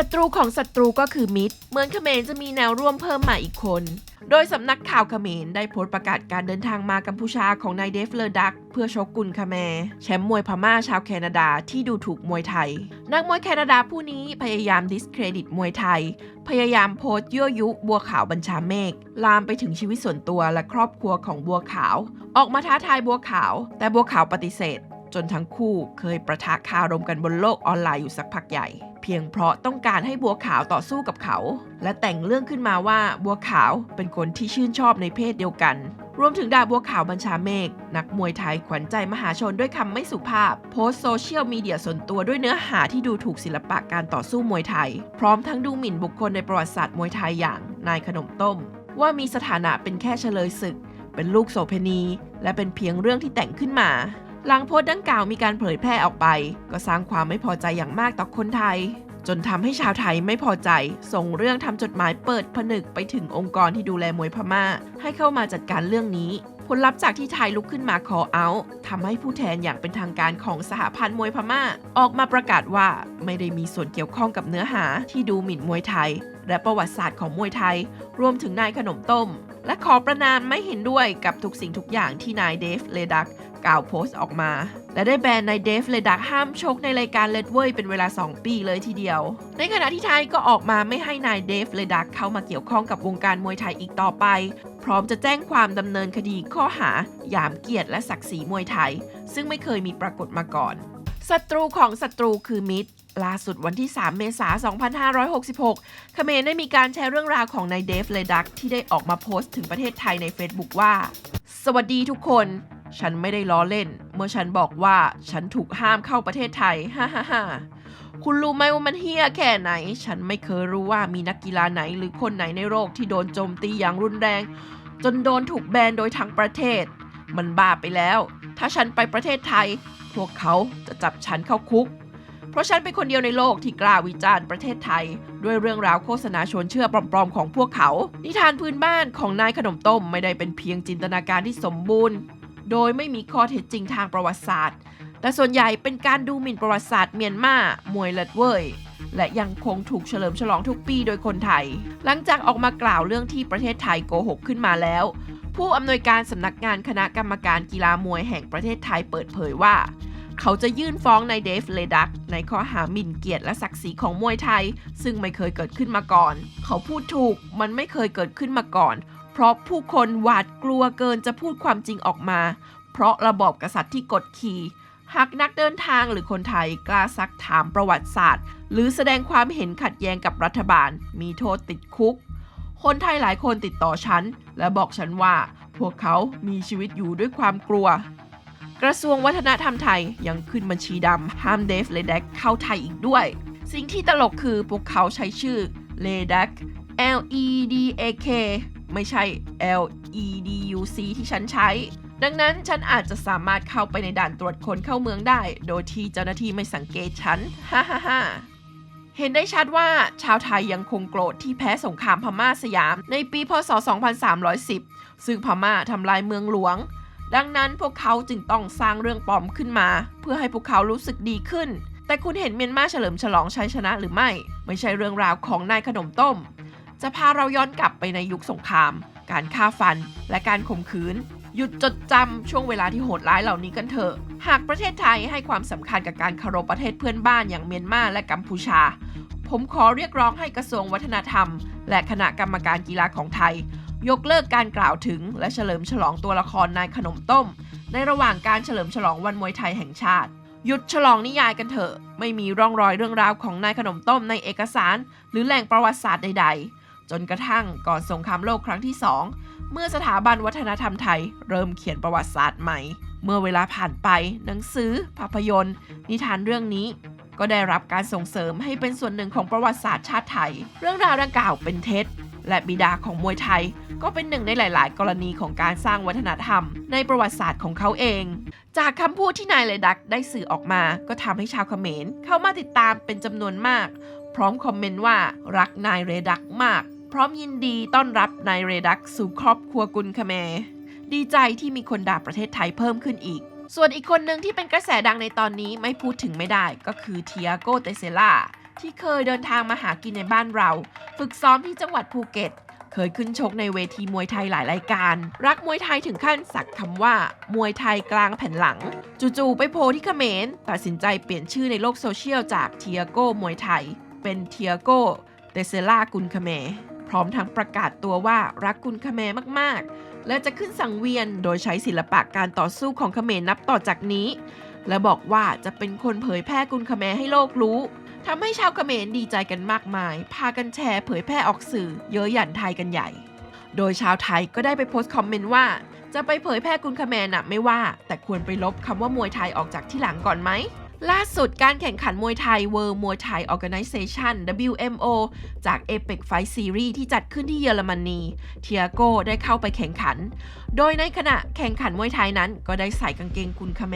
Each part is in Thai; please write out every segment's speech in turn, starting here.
ศัตรูของศัตรูก็คือมิตร เหมือนเขมรจะมีแนวร่วมเพิ่มมาอีกคน โดยสำนักข่าวเขมรได้โพสต์ประกาศการเดินทางมากัมพูชาของนายเดฟเลอร์ดัก เพื่อชกกุนคาแมแชมป์มวยพม่าชาวแคนาดาที่ดูถูกมวยไทย นักมวยแคนาดาผู้นี้พยายามดิสเครดิตมวยไทย พยายามโพสต์ยั่วยุบัวขาวบัญชาเมฆลามไปถึงชีวิตส่วนตัวและครอบครัวของบัวขาว ออกมาท้าทายบัวขาว แต่บัวขาวปฏิเสธจนทั้งคู่เคยประทะคารมกันบนโลกออนไลน์อยู่สักพักใหญ่ เพียงเพราะต้องการให้บัวขาวต่อสู้กับเขา และแต่งเรื่องขึ้นมาว่าบัวขาวเป็นคนที่ชื่นชอบในเพศเดียวกัน รวมถึงดาบัวขาวบัญชาเมฆนักมวยไทยขวัญใจมหาชนด้วยคำไม่สุภาพ โพสโซเชียลมีเดียส่วนตัวด้วยเนื้อหาที่ดูถูกศิลปะการต่อสู้มวยไทย พร้อมทั้งดูหมิ่นบุคคลในประวัติศาสตร์มวยไทยอย่างนายขนมต้ม ว่ามีสถานะเป็นแค่เฉลยศึก เป็นลูกโสเภณี และเป็นเพียงเรื่องที่แต่งขึ้นมา หลังโพสต์ดังกล่าวมีการเผยแพร่ออกไป ก็สร้างความไม่พอใจอย่างมากต่อคนไทย จนทำให้ชาวไทยไม่พอใจ ส่งเรื่องทำจดหมายเปิดผนึกไปถึงองค์กรที่ดูแลมวยพม่า ให้เข้ามาจัดการเรื่องนี้ผลลัพธ์จากที่ไทยลุกขึ้นมาขอเอาทำให้ผู้แทนอย่างเป็นทางการของสหพันธ์มวยพม่า ออกมาประกาศว่าไม่ได้มีส่วนเกี่ยวข้องกับเนื้อหาที่ดูหมิ่นมวยไทย และประวัติศาสตร์ของมวยไทย รวมถึงนายขนมต้ม และขอประนามไม่เห็นด้วยกับทุกสิ่งทุกอย่างที่นายเดฟเลดักกล่าวโพสต์ออกมา และได้แบนนายเดฟเลดักห้ามชกในรายการเลดเวยเป็นเวลา 2 ปีเลยทีเดียว ในขณะที่ไทยก็ออกมาไม่ให้นายเดฟเลดักเข้ามาเกี่ยวข้องกับวงการมวยไทยอีกต่อไป พร้อมจะแจ้งความดำเนินคดีข้อหาหยามเกียรติและศักดิ์ศรีมวยไทย ซึ่งไม่เคยมีปรากฏมาก่อนศัตรูของศัตรูคือมิตร ล่าสุดวันที่ 3 เมษายน 2566เขมรได้มีการแชร์เรื่องราวของนายเดฟเลดักที่ได้ออกมาโพสต์ถึงประเทศไทยใน Facebook ว่า สวัสดีทุกคน ฉันไม่ได้ล้อเล่น เมื่อฉันบอกว่าฉันถูกห้ามเข้าประเทศไทย ฮ่าฮ่าฮ่าคุณรู้ไหมว่ามันเฮี้ยแค่ไหน ฉันไม่เคยรู้ว่ามีนักกีฬาไหนหรือคนไหนในโลกที่โดนโจมตีอย่างรุนแรง จนโดนถูกแบนโดยทั้งประเทศ มันบ้าไปแล้ว ถ้าฉันไปประเทศไทย พวกเขาจะจับฉันเข้าคุก ราะฉันเป็นคนเดียวในโลกที่กล้าวิจารณ์ประเทศไทย ด้วยเรื่องราวโฆษณาชวนเชื่อปลอมๆของพวกเขา นิทานพื้นบ้านของนายขนมต้มไม่ได้เป็นเพียงจินตนาการที่สมบูรณ์ โดยไม่มีข้อเท็จจริงทางประวัติศาสตร์ แต่ส่วนใหญ่เป็นการดูหมิ่นประวัติศาสตร์เมียนมามวยเลดเว่ยและยังคงถูกเฉลิมฉลองทุกปีโดยคนไทย หลังจากออกมากล่าวเรื่องที่ประเทศไทยโกหกขึ้นมาแล้วผู้อำนวยการสำนักงานคณะกรรมการกีฬามวยแห่งประเทศไทยเปิดเผยว่า เขาจะยื่นฟ้องนายเดฟเลดักในข้อหาหมิ่นเกียรติและศักดิ์ศรีของมวยไทย ซึ่งไม่เคยเกิดขึ้นมาก่อน เขาพูดถูกมันไม่เคยเกิดขึ้นมาก่อน เพราะผู้คนหวาดกลัวเกินจะพูดความจริงออกมา เพราะระบอบกษัตริย์ที่กดขี่หากนักเดินทางหรือคนไทยกล้าซักถามประวัติศาสตร์ หรือแสดงความเห็นขัดแย้งกับรัฐบาล มีโทษติดคุก คนไทยหลายคนติดต่อฉัน และบอกฉันว่า พวกเขามีชีวิตอยู่ด้วยความกลัว กระทรวงวัฒนธรรมไทยยังขึ้นบัญชีดำห้ามเดฟเลเดกเข้าไทยอีกด้วย สิ่งที่ตลกคือพวกเขาใช้ชื่อเลเดก L E D A K ไม่ใช่ L E D U C ที่ฉันใช้ ดังนั้นฉันอาจจะสามารถเข้าไปในด่านตรวจคนเข้าเมืองได้ โดยที่เจ้าหน้าที่ไม่สังเกตฉัน ฮ่าฮ่าฮ่าเห็นได้ชัดว่าชาวไทยยังคงโกรธที่แพ้สงครามพม่าสยามในปีพศ 2310 ซึ่งพม่าทำลายเมืองหลวง ดังนั้นพวกเขาจึงต้องสร้างเรื่องปลอมขึ้นมา เพื่อให้พวกเขารู้สึกดีขึ้น แต่คุณเห็นเมียนมาเฉลิมฉลองชัยชนะหรือไม่ ไม่ใช่เรื่องราวของนายขนมต้ม จะพาเราย้อนกลับไปในยุคสงคราม การฆ่าฟัน และการข่มขืน หยุดจดจำช่วงเวลาที่โหดร้ายเหล่านี้กันเถอะ หากประเทศไทยให้ความสำคัญกับการคารพประเทศเพื่อนบ้านอย่างเมียนมาและกัมพูชา ผมขอเรียกร้องให้กระทรวงวัฒนธรรม และคณะกรรมการกีฬาของไทย ยกเลิกการกล่าวถึง และเฉลิมฉลองตัวละครนายขนมต้ม ในระหว่างการเฉลิมฉลองวันมวยไทยแห่งชาติ หยุดฉลองนิยายกันเถอะ ไม่มีร่องรอยเรื่องราวของนายขนมต้มในเอกสาร หรือแหล่งประวัติศาสตร์ใด ๆ จนกระทั่งก่อนสงครามโลกครั้งที่สองเมื่อสถาบันวัฒนธรรมไทย เริ่มเขียนประวัติศาสตร์ใหม่ เมื่อเวลาผ่านไป หนังสือ ภาพยนตร์ นิทานเรื่องนี้ก็ได้รับการส่งเสริมให้เป็นส่วนหนึ่งของประวัติศาสตร์ชาติไทย เรื่องราวดังกล่าวเป็นเท็จ และบิดาของมวยไทย ก็เป็นหนึ่งในหลาย ๆ กรณีของการสร้างวัฒนธรรม ในประวัติศาสตร์ของเขาเอง จากคำพูดที่นายเลดักได้สื่อออกมา ก็ทำให้ชาวเขมรเข้ามาติดตามเป็นจำนวนมาก พร้อมคอมเมนต์ว่ารักนายเรดักมาก พร้อมยินดีต้อนรับนายเรดักสู่ครอบครัวกุลคแมรดีใจที่มีคนด่าประเทศไทยเพิ่มขึ้นอีกส่วนอีกคนหนึ่งที่เป็นกระแสดังในตอนนี้ไม่พูดถึงไม่ได้ก็คือเทียโกเตเซล่า ที่เคยเดินทางมาหากินในบ้านเรา ฝึกซ้อมที่จังหวัดภูเก็ต เคยขึ้นชกในเวทีมวยไทยหลายรายการ รักมวยไทยถึงขั้นสักคำว่า มวยไทยกลางแผ่นหลัง จู่ๆไปโพลที่เขมรตัดสินใจเปลี่ยนชื่อในโลกโซเชียลจากเทียโก้มวยไทย เป็นเทียโก้เตเซล่ากุนเขมรพร้อมทั้งประกาศตัวว่ารักกุนเขมรมากๆ และจะขึ้นสังเวียนโดยใช้ศิลปะการต่อสู้ของเขมรนับต่อจากนี้ และบอกว่าจะเป็นคนเผยแพร่กุนเขมรให้โลกรู้ ทำให้ชาวเขมรดีใจกันมากมาย พากันแชร์เผยแพร่ออกสื่อ เยอะหยันไทยกันใหญ่ โดยชาวไทยก็ได้ไปโพสต์คอมเมนต์ว่า จะไปเผยแพร่กุนเขมรน่ะไม่ว่า แต่ควรไปลบคำว่ามวยไทยออกจากที่หลังก่อนไหม ล่าสุดการแข่งขันมวยไทย World Muay Thai Organization WMO จาก Epic Fight Series ที่จัดขึ้นที่เยอรมนีเทียโกได้เข้าไปแข่งขัน โดยในขณะแข่งขันมวยไทยนั้น ก็ได้ใส่กางเกงกุนคาเม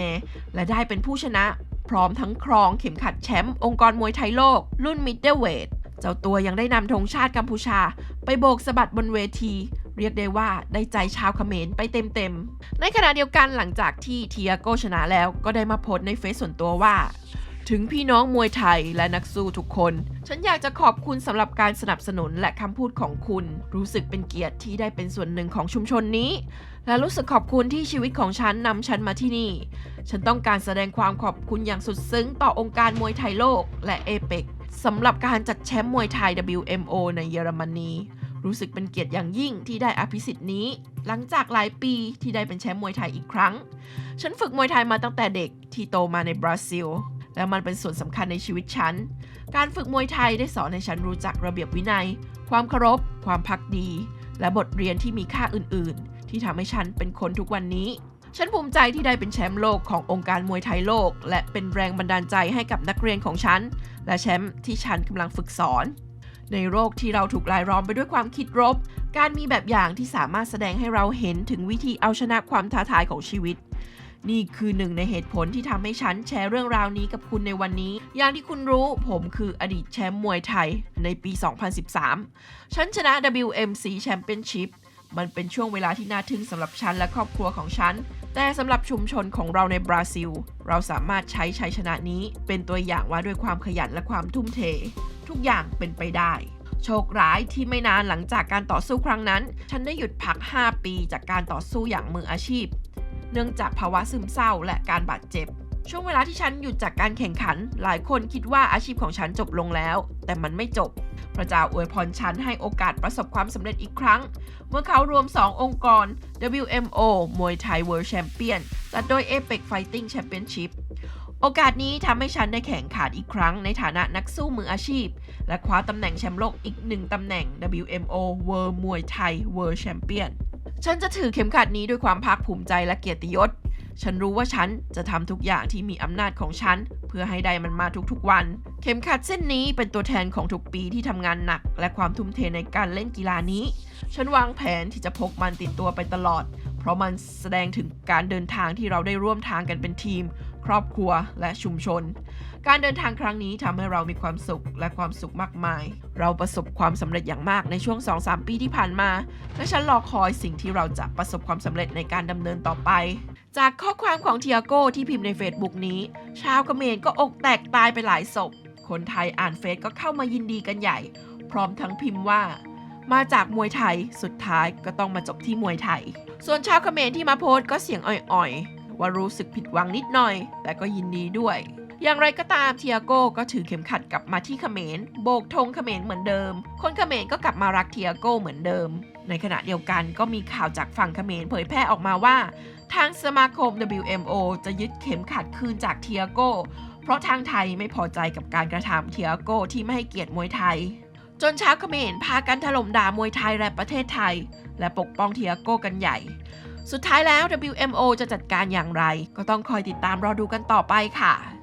และได้เป็นผู้ชนะ พร้อมทั้งครองเข็มขัดแชมป์องค์กรมวยไทยโลก รุ่นมิดเดิลเวทเจ้าตัวยังได้นำธงชาติกัมพูชา ไปโบกสะบัดบนเวที เรียกได้ว่าได้ใจชาวเขมรไปเต็มๆ ในขณะเดียวกันหลังจากที่เทียโกชนะแล้วก็ได้มาโพสในเฟซส่วนตัวว่า ถึงพี่น้องมวยไทยและนักสู้ทุกคน ฉันอยากจะขอบคุณสำหรับการสนับสนุนและคำพูดของคุณ รู้สึกเป็นเกียรติที่ได้เป็นส่วนหนึ่งของชุมชนนี้ และรู้สึกขอบคุณที่ชีวิตของฉันนำฉันมาที่นี่ ฉันต้องการแสดงความขอบคุณอย่างสุดซึ้งต่อองค์การมวยไทยโลกและเอเปกสำหรับการจัดแชมป์มวยไทย WMO ในเยอรมนี รู้สึกเป็นเกียรติอย่างยิ่งที่ได้อภิสิทธิ์นี้ หลังจากหลายปีที่ได้เป็นแชมป์มวยไทยอีกครั้ง ฉันฝึกมวยไทยมาตั้งแต่เด็กที่โตมาในบราซิล และมันเป็นส่วนสำคัญในชีวิตฉัน การฝึกมวยไทยได้สอนให้ฉันรู้จักระเบียบวินัย ความเคารพ ความพักดี และบทเรียนที่มีค่าอื่น ๆ ที่ทำให้ฉันเป็นคนทุกวันนี้ฉันภูมิใจที่ได้เป็นแชมป์โลกขององค์การมวยไทยโลก และเป็นแรงบันดาลใจให้กับนักเรียนของฉัน และแชมป์ที่ฉันกำลังฝึกสอน ในโลกที่เราถูกรายล้อมไปด้วยความคิดรบ การมีแบบอย่างที่สามารถแสดงให้เราเห็นถึงวิธีเอาชนะความท้าทายของชีวิต นี่คือหนึ่งในเหตุผลที่ทำให้ฉันแชร์เรื่องราวนี้กับคุณในวันนี้ อย่างที่คุณรู้ผมคืออดีตแชมป์มวยไทยในปี 2013 ฉันชนะ WMC Championship มันเป็นช่วงเวลาที่น่าทึ่งสำหรับฉันและครอบครัวของฉัน แต่สำหรับชุมชนของเราในบราซิล เราสามารถใช้ชัยชนะนี้เป็นตัวอย่างว่าด้วยความขยันและความทุ่มเท ทุกอย่างเป็นไปได้ โชคร้ายที่ไม่นานหลังจากการต่อสู้ครั้งนั้น ฉันได้หยุดพัก 5 ปีจากการต่อสู้อย่างมืออาชีพ เนื่องจากภาวะซึมเศร้าและการบาดเจ็บ ช่วงเวลาที่ฉันหยุดจากการแข่งขัน หลายคนคิดว่าอาชีพของฉันจบลงแล้ว แต่มันไม่จบพระเจ้าอวยพรฉันให้โอกาสประสบความสำเร็จอีกครั้ง เมื่อเขารวม 2 องค์กร WMO มวยไทย World Champion จัดโดย Apex Fighting Championship โอกาสนี้ทำให้ฉันได้แข่งขันอีกครั้งในฐานะนักสู้มืออาชีพ และคว้าตำแหน่งแชมป์โลกอีกหนึ่งตำแหน่ง WMO World มวยไทย World Champion ฉันจะถือเข็มขัดนี้ด้วยความภาคภูมิใจและเกียรติยศ ฉันรู้ว่าฉันจะทำทุกอย่างที่มีอำนาจของฉัน เพื่อให้ได้มันมาทุกๆวัน เข็มขัดเส้นนี้เป็นตัวแทนของทุกปีที่ทำงานหนัก และความทุ่มเทในการเล่นกีฬานี้ ฉันวางแผนที่จะพกมันติดตัวไปตลอด เพราะมันแสดงถึงการเดินทางที่เราได้ร่วมทางกันเป็นทีม ครอบครัวและชุมชน การเดินทางครั้งนี้ทำให้เรามีความสุขและความสุขมากมาย เราประสบความสำเร็จอย่างมากในช่วง 2-3 ปีที่ผ่านมา และฉันรอคอยสิ่งที่เราจะประสบความสำเร็จในการดำเนินต่อไป จากข้อความของเทียโก้ที่พิมพ์ในเฟซบุ๊กนี้ ชาวเขมรก็อกแตกตายไปหลายศพ คนไทยอ่านเฟซก็เข้ามายินดีกันใหญ่ พร้อมทั้งพิมพ์ว่ามาจากมวยไทย สุดท้ายก็ต้องมาจบที่มวยไทย ส่วนชาวเขมรที่มาโพสต์ก็เสียงอ่อยๆ ว่ารู้สึกผิดหวังนิดหน่อย แต่ก็ยินดีด้วย อย่างไรก็ตามเทียโก้ก็ถือเข็มขัดกลับมาที่เขมร โบกธงเขมรเหมือนเดิม คนเขมรก็กลับมารักเทียโก้เหมือนเดิม ในขณะเดียวกันก็มีข่าวจากฝั่งเขมรเผยแพร่ออกมาว่า ทางสมาคม WMO จะยึดเข็มขัดคืนจากเทียโก้เพราะทางไทยไม่พอใจกับการกระทำเทียโก้ที่ไม่ให้เกียรติมวยไทย จนชาวเขมรพากันถล่มด่ามวยไทยและประเทศไทย และปกป้องเทียโก้กันใหญ่ สุดท้ายแล้ว WMO จะจัดการอย่างไร ก็ต้องคอยติดตามรอดูกันต่อไปค่ะ